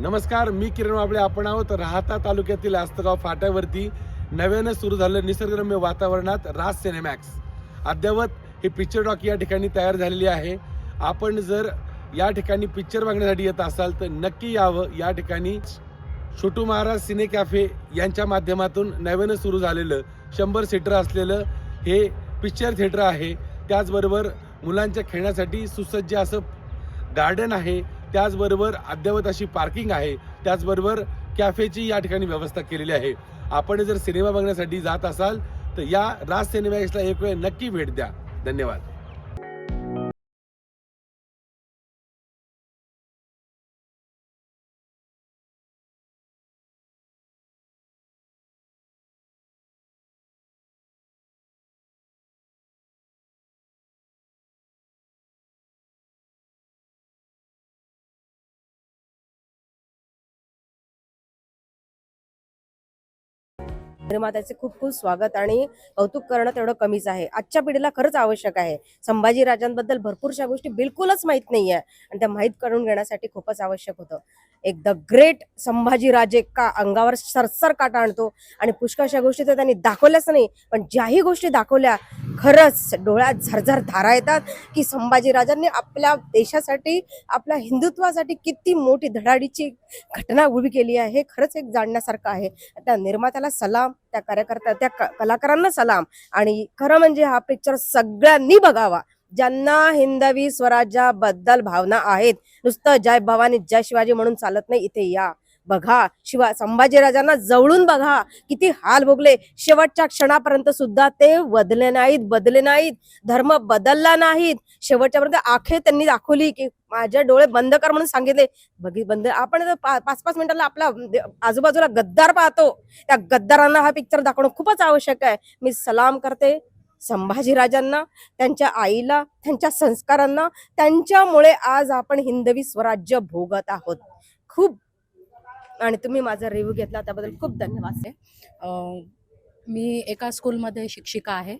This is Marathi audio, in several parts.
नमस्कार मी किरण वाबळे. आपण आहोत राहता तालुक्यातील आस्तगाव फाट्यावरती. नव्यानं सुरू झालं निसर्गरम्य वातावरणात राज सिनेमॅक्स अद्यावत हे पिक्चर डॉक या ठिकाणी तयार झालेली आहे. आपण जर या ठिकाणी पिक्चर बघण्यासाठी येत असाल तर नक्की यावं. या ठिकाणी छोटू महाराज सिने कॅफे यांच्या माध्यमातून नव्यानं सुरू झालेलं शंभर सीटर असलेलं हे पिक्चर थिएटर आहे. त्याचबरोबर मुलांच्या खेळण्यासाठी सुसज्ज असं गार्डन आहे. त्याचबरोबर अद्ययावत अशी पार्किंग आहे त्याचबरोबर कॅफेची या ठिकाणी व्यवस्था केलेली आहे. आपण जर सिनेमा बघण्यासाठी जात असाल तर या राज सिनेमा एक वेळ नक्की भेट द्या. धन्यवाद. निर्मात्याचे खूप खूप स्वागत आणि कौतुक करणं तेवढं कमीच आहे. आजच्या पिढीला खरंच आवश्यक आहे. संभाजी राजांबद्दल भरपूरशा गोष्टी बिलकुलच माहीत नाहीये आणि त्या माहीत करून घेण्यासाठी खूपच आवश्यक होतं. एक द ग्रेट संभाजी राजे का अंगावर सरसर काटा आणतो आणि पुष्कळशा गोष्टी तर त्यांनी दाखवल्याच नाही पण ज्याही गोष्टी दाखवल्या खरंच डोळ्यात झरझर धारा येतात की संभाजी राजांनी आपल्या देशासाठी आपल्या हिंदुत्वासाठी किती मोठी धडाडीची घटना उभी केली आहे हे खरंच एक जाणण्यासारखं आहे. त्या निर्मात्याला सलाम त्या कार्यकर्त्या त्या क- कलाकारांना सलाम. आणि खरं म्हणजे हा पिक्चर सगळ्यांनी बघावा. ज्यांना हिंदवी स्वराज्याबद्दल भावना आहेत नुसतं जय भवानी जय शिवाजी म्हणून चालत नाही इथे या. बघा शिवा संभाजीराजांना जवळून बघा किती हाल भोगले. शेवटच्या क्षणापर्यंत सुद्धा ते बदले नाहीत बदले नाहीत. धर्म बदलला नाहीत. शेवटच्यापर्यंत आखे त्यांनी दाखवली की माझे डोळे बंद कर म्हणून सांगितले. बघी बंद आपण जर पा- पाच पाच मिनिटाला आपला आजूबाजूला गद्दार पाहतो. त्या गद्दारांना हा पिक्चर दाखवणं खूपच आवश्यक आहे. मी सलाम करते संभाजीराजांना त्यांच्या आईला त्यांच्या संस्कारांना. त्यांच्यामुळे आज आपण हिंदवी स्वराज्य भोगत आहोत. खूप आणि तुम्ही माझा रिव्ह्यू घेतला त्याबद्दल खूप धन्यवाद. आहे मी एका स्कूलमध्ये शिक्षिका आहे.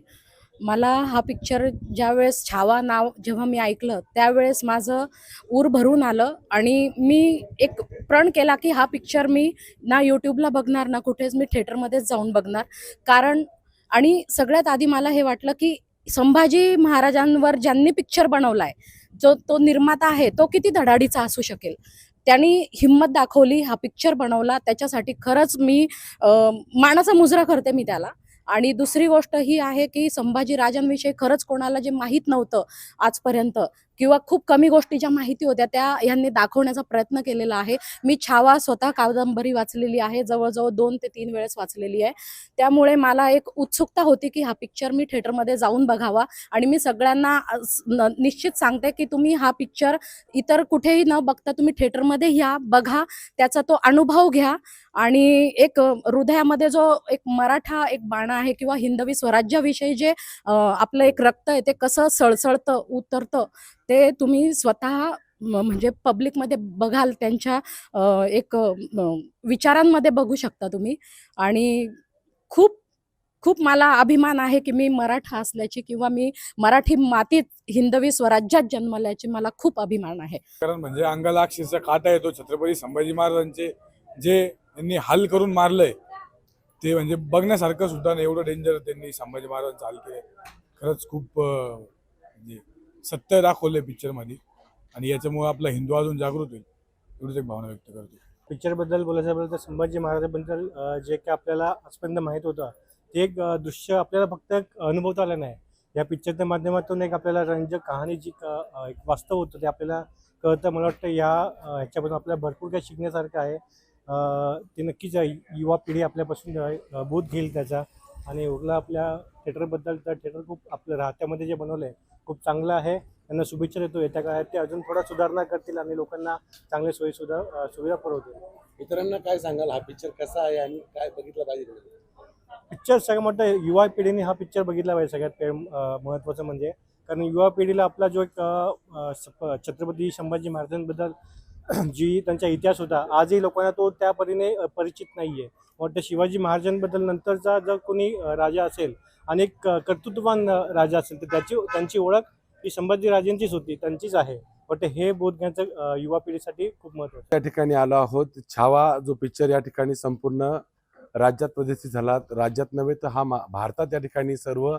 मला हा पिक्चर ज्यावेळेस छावा नाव जेव्हा मी ऐकलं त्यावेळेस माझं ऊर भरून आलं आणि मी एक प्रण केला की हा पिक्चर मी ना यूट्यूबला बघणार ना कुठेच मी थिएटरमध्येच जाऊन बघणार. कारण आणि सगळ्यात आधी मला हे वाटलं की संभाजी महाराजांवर ज्यांनी पिक्चर बनवलाय जो तो निर्माता आहे तो किती धडाडीचा असू शकेल. त्यांनी हिंमत दाखवली हा पिक्चर बनवला. त्याच्यासाठी खरंच मी मानाचा मुजरा करते मी त्याला. आणि दुसरी गोष्ट ही आहे की संभाजी राजांविषयी खरंच कोणाला जे माहीत नव्हतं आजपर्यंत किंवा खूप कमी गोष्टी ज्या माहिती होत्या त्या यांनी दाखवण्याचा प्रयत्न केलेला आहे. मी छावा स्वतः कादंबरी वाचलेली आहे जवळजवळ दोन ते तीन वेळेस वाचलेली आहे. त्यामुळे मला एक उत्सुकता होती की हा पिक्चर मी थिएटरमध्ये जाऊन बघावा आणि मी सगळ्यांना निश्चित सांगते की तुम्ही हा पिक्चर इतर कुठेही न बघता तुम्ही थिएटरमध्ये या बघा त्याचा तो अनुभव घ्या आणि एक हृदयामध्ये जो एक मराठा एक बाणा आहे किंवा हिंदवी स्वराज्याविषयी जे आपलं एक रक्त आहे ते कसं सळसळतं उतरतं ते तुम्ही स्वतः म्हणजे पब्लिकमध्ये बघाल त्यांच्या एक विचारांमध्ये बघू शकता तुम्ही. आणि खूप खूप मला अभिमान आहे की मी मराठा असल्याची किंवा मी मराठी मातीत हिंदवी स्वराज्यात जन्मल्याची मला खूप अभिमान आहे. कारण म्हणजे अंगाला अक्षरशः काटा येतो. छत्रपती संभाजी महाराजांचे जे त्यांनी हल करून मारलंय ते म्हणजे बघण्यासारखं सुद्धा नाही. एवढं डेंजर त्यांनी संभाजी महाराज हाल केले खरंच खूप म्हणजे सत्य दाखवलं पिक्चरमध्ये आणि याच्यामुळे आपला हिंदू अजून जागृत होईल एवढीच एक भावना व्यक्त करतो. पिक्चरबद्दल बोलायचं झालं तर संभाजी महाराजांबद्दल जे काय आपल्याला आजपर्यंत माहीत होतं ते एक दृश्य आपल्याला फक्त एक अनुभवता आलं नाही. या पिक्चरच्या माध्यमातून एक आपल्याला रंजक कहाणी जी क- एक वास्तव होतं ते आपल्याला कळतं. मला वाटतं या अं, ह्याच्यापासून आपल्याला भरपूर काही शिकण्यासारखं आहे. ते नक्कीच युवा पिढी आपल्यापासून बोध घेईल त्याचा. आणि उरला आपल्या थिएटरबद्दल तर थिएटर खूप आपलं राहत्यामध्ये जे बनवलं आहे खूप चांगलं आहे. त्यांना शुभेच्छा देतो. येत्या काळात ते अजून थोडा सुधारणा करतील आणि लोकांना चांगल्या सोयी सुद्धा अं, सुविधा पुरवतील. इतरांना काय सांगाल? हा पिक्चर कसा आहे आणि काय बघितलं पाहिजे? पिक्चर सगळ्यात मोठं युवा पिढीने हा पिक्चर बघितला पाहिजे सगळ्यात महत्त्वाचं म्हणजे. कारण युवा पिढीला आपला जो एक छत्रपती संभाजी महाराजांबद्दल जी त्यांचा इतिहास होता आजही लोकांना तो त्या परीने परिचित नाही आहे वाटतं शिवाजी महाराजांबद्दल नंतरचा जर कोणी राजा असेल आणि एक कर्तृत्ववान राजा असेल तर त्याची त्यांची ओळख ही संभाजी राजेंचीच होती त्यांचीच आहे. वाटतं हे बोध घ्यायचं युवा पिढीसाठी खूप महत्त्वाचं या ठिकाणी आलो आहोत. छावा जो पिक्चर या ठिकाणी संपूर्ण राज्यात प्रदर्शित झाला. राज्यात नव्हे तर हा मा- भारतात या ठिकाणी सर्व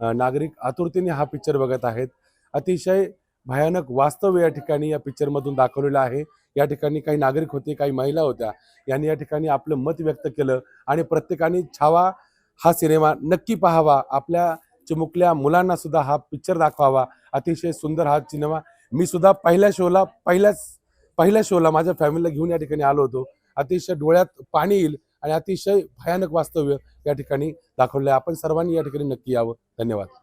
नागरिक आतुरतेने हा पिक्चर बघत आहेत. अतिशय भयानक वास्तव या ठिकाणी या पिक्चरमधून दाखवलेलं आहे. या ठिकाणी काही नागरिक होते काही महिला होत्या. यांनी या ठिकाणी आपलं मत व्यक्त केलं आणि प्रत्येकाने छावा हा सिनेमा नक्की पाहावा. आपल्या चिमुकल्या मुलांना सुद्धा हा पिक्चर दाखवावा. अतिशय सुंदर हा सिनेमा मी सुद्धा पहिल्या शोला पहिल्याच पहिल्या शोला माझ्या फॅमिलीला घेऊन या ठिकाणी आलो होतो. अतिशय डोळ्यात पाणी येईल आणि अतिशय भयानक वास्तव्य या ठिकाणी दाखवलं आहे. आपण सर्वांनी या ठिकाणी नक्की यावं. धन्यवाद.